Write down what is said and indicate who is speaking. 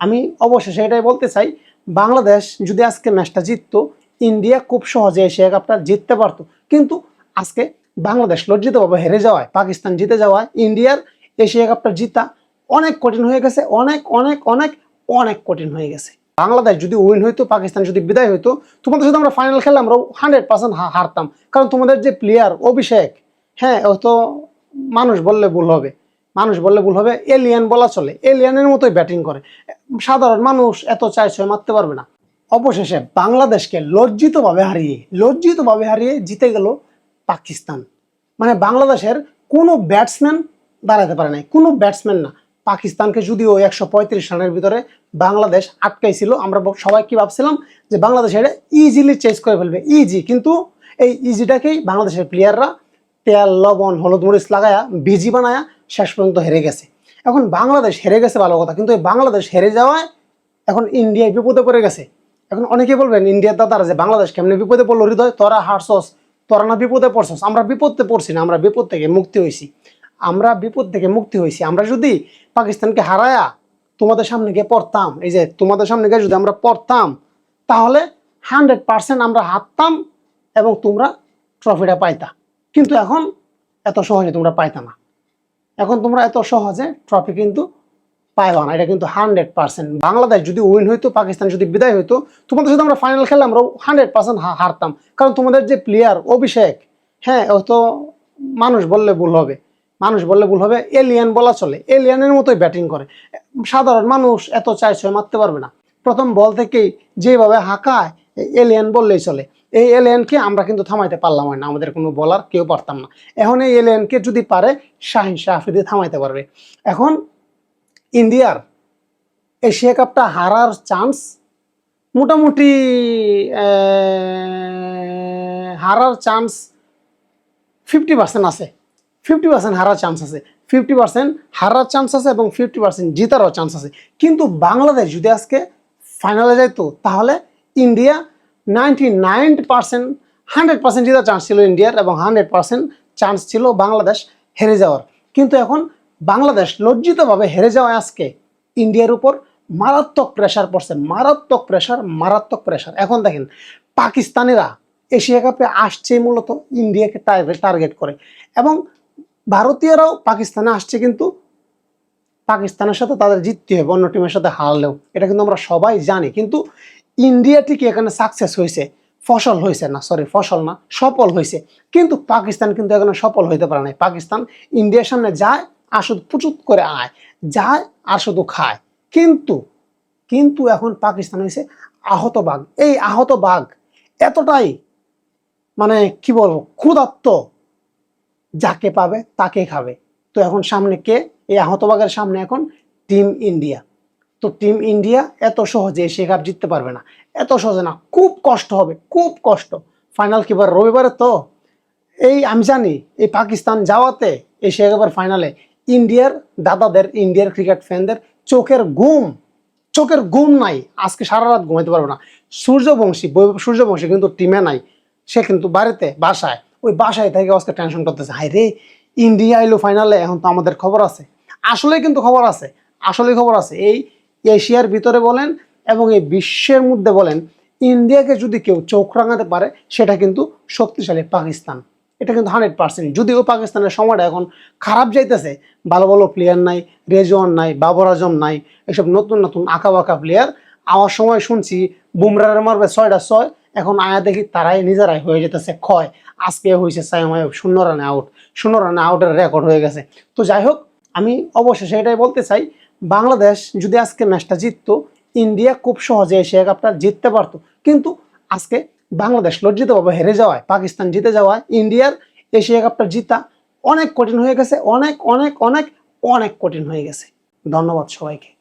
Speaker 1: আমি অবশেষে এটাই বলতে চাই, বাংলাদেশ যদি আজকে ম্যাচটা জিততো, ইন্ডিয়া খুব সহজে এশিয়া কাপটা জিততে পারতো। কিন্তু আজকে বাংলাদেশ লজ্জিতভাবে হেরে যাওয়ায়, পাকিস্তান জিতে যাওয়ায়, ইন্ডিয়ার এশিয়া কাপটা জিতা অনেক কঠিন হয়ে গেছে, অনেক অনেক অনেক অনেক কঠিন হয়ে গেছে। বাংলাদেশ যদি উইন হইতো, পাকিস্তান যদি বিদায় হইতো, তোমাদের সাথে আমরা ফাইনাল খেললে আমরা হান্ড্রেড পার্সেন্ট হারতাম। কারণ তোমাদের যে প্লেয়ার অভিষেক হ্যাঁ ও তো মানুষ বললে ভুল হবে। মানুষ বললে ভুল হবে এলিয়ান বলা চলে। এলিয়ানের মতোই ব্যাটিং করে। সাধারণ মানুষ এত চায় ছয় মারতে পারবে না। অবশেষে বাংলাদেশকে লজ্জিতভাবে হারিয়ে লজ্জিতভাবে হারিয়ে জিতে গেল পাকিস্তান। মানে বাংলাদেশের কোনো ব্যাটসম্যান দাঁড়াতে পারে নাই। কোনো ব্যাটসম্যান না। পাকিস্তানকে যদিও একশো পঁয়ত্রিশ রানের ভিতরে বাংলাদেশ আটকাইছিল, আমরা সবাই কি ভাবছিলাম যে বাংলাদেশ এটা ইজিলি চেস করে ফেলবে। ইজি কিন্তু এই ইজিটাকেই বাংলাদেশের প্লেয়াররা তেল, লবণ, হলুদ মরিচ লাগায়া বিজি বানায়া শেষ পর্যন্ত হেরে গেছে। এখন বাংলাদেশ হেরে গেছে ভালো কথা, কিন্তু বাংলাদেশ হেরে যাওয়ায় এখন ইন্ডিয়ায় বিপদে পড়ে গেছে। এখন অনেকে বলবেন, ইন্ডিয়ার দাদারা যে বাংলাদেশ কেমনি বিপদে পড়ল? হৃদয়, তোরা হারছস, তোরা না বিপদে পড়ছস? আমরা বিপদে পড়ছি না, আমরা বিপদ থেকে মুক্তি হয়েছি। আমরা বিপদ থেকে মুক্তি হয়েছি। আমরা যদি পাকিস্তানকে হারায়া তোমাদের সামনে গিয়ে পড়তাম, এই যে তোমাদের সামনে গিয়ে যদি আমরা পড়তাম, তাহলে হান্ড্রেড পার্সেন্ট আমরা হারতাম এবং তোমরা ট্রফিটা পাইতা। কিন্তু এখন এত সহজে তোমরা পাইতা না। এখন তোমরা এত সহজে ট্রফি কিন্তু পাইবা না, এটা কিন্তু হান্ড্রেড পার্সেন্ট বাংলাদেশ যদি উইন হইতো, পাকিস্তান যদি বিদায় হইতো, তোমাদের সাথে আমরা ফাইনাল খেললে আমরা হান্ড্রেড পার্সেন্ট হারতাম। কারণ তোমাদের যে প্লেয়ার অভিষেক হ্যাঁ ও তো মানুষ বললে ভুল হবে, মানুষ বললে ভুল হবে এলিয়ান বলা চলে এলিয়ানের মতোই ব্যাটিং করে। সাধারণ মানুষ এত চায় ছয় মারতে পারবে না। প্রথম বল থেকেই যেভাবে হাঁকায় এলিয়ান বললেই চলে। এই এলিয়ানকে আমরা কিন্তু থামাইতে পারলাম না, আমাদের কোনো বলার কেউ পারতাম না। এখন এই এলিয়ানকে যদি পারে, শাহিন শাহ থামাইতে পারবে। এখন ইন্ডিয়ার এশিয়া কাপটা হারার চান্স মোটামুটি হারার চান্স ফিফটি পার্সেন্ট আছে। ফিফটি পার্সেন্ট হারার চান্স আছে। ফিফটি পার্সেন্ট হারার চান্স আছে এবং ফিফটি পার্সেন্ট জিতারও চান্স আছে। কিন্তু বাংলাদেশ যদি আজকে ফাইনালে যাইতো, তাহলে India ninety nine percent hundred percent জেতার চান্স ছিল ইন্ডিয়ার এবং হান্ড্রেড পার্সেন্ট চান্স ছিল বাংলাদেশ হেরে যাওয়ার। কিন্তু এখন বাংলাদেশ লজ্জিতভাবে হেরে যাওয়ায় আজকে ইন্ডিয়ার উপর মারাত্মক প্রেশার পড়ছে, মারাত্মক প্রেশার মারাত্মক প্রেশার এখন দেখেন, পাকিস্তানিরা এশিয়া কাপে আসছে মূলত ইন্ডিয়াকে টার্গেট করে। এবং ভারতীয়রাও পাকিস্তানে আসছে কিন্তু পাকিস্তানের সাথে তাদের জিততে হবে, অন্য টিমের সাথে হারলেও। এটা কিন্তু আমরা সবাই জানি। কিন্তু ইন্ডিয়া ঠিকই এখানে সাকসেস হয়েছে। ফসল হয়েছে না সরি ফসল না, সফল হয়েছে। কিন্তু পাকিস্তান কিন্তু এখানে সফল হইতে পারে নাই। পাকিস্তান ইন্ডিয়ার সামনে যায় আর শুধু পুচুত করে আয়, যায় আর শুধু খায়। কিন্তু কিন্তু এখন পাকিস্তান হয়েছে আহত বাঘ। এই আহত বাঘ এতটাই মানে কি বলব ক্ষুধাত্ম যাকে পাবে তাকে খাবে। তো এখন সামনে কে? এই আহতবাগের সামনে এখন টিম ইন্ডিয়া। তো টিম ইন্ডিয়া এত সহজে এশিয়া কাপ জিততে পারবে না। এত সহজে না, খুব কষ্ট হবে, খুব কষ্ট। ফাইনাল কিবার রবিবারে তো, এই আমি জানি, এই পাকিস্তান যাওয়াতে এশিয়া কাপের ফাইনালে ইন্ডিয়ার দাদাদের ইন্ডিয়ার ক্রিকেট ফ্যানদের চোখের ঘুম চোখের ঘুম নাই। আজকে সারা রাত ঘুমাইতে পারবে না। সূর্যবংশী সূর্যবংশী কিন্তু টিমে নাই। সে কিন্তু বাড়িতে, বাসায়, ওই বাসায় থেকে আজকে টেনশন করতেছে। হাই রে ইন্ডিয়া এলো ফাইনালে এখন তো আমাদের খবর আছে। আসলে কিন্তু খবর আছে আসলে খবর আছে। এই এশিয়ার ভিতরে বলেন এবং এই বিশ্বের মধ্যে বলেন, ইন্ডিয়াকে যদি কেউ চোখ রাঙাতে পারে, সেটা কিন্তু শক্তিশালী পাকিস্তান। এটা কিন্তু হান্ড্রেড পার্সেন্ট। যদিও পাকিস্তানের সময়টা এখন খারাপ যাইতেছে, ভালো ভালো প্লেয়ার নাই, রেজওয়ান নাই, বাবর আজম নাই, এসব নতুন নতুন আঁকা বাঁকা প্লেয়ার আমার সময় শুনছি বুমরার মারবে ছয়টা ছয়, এখন আয়া দেখি তারাই নিজেরাই হয়ে যেতেছে ক্ষয় আজকে হয়েছে সাইম আয়ুব শূন্য রানে আউট শূন্য রানে আউটের রেকর্ড হয়ে গেছে। তো যাই হোক, আমি অবশেষে এটাই বলতে চাই বাংলাদেশ যদি আজকে ম্যাচটা জিততো, ইন্ডিয়া খুব সহজে এশিয়া কাপটা জিততে পারতো। কিন্তু আজকে বাংলাদেশ লজ্জিতভাবে হেরে যাওয়ায়, পাকিস্তান জিতে যাওয়ায়, ইন্ডিয়ার এশিয়া কাপটা জিতা অনেক কঠিন হয়ে গেছে, অনেক অনেক অনেক অনেক কঠিন হয়ে গেছে। ধন্যবাদ সবাইকে।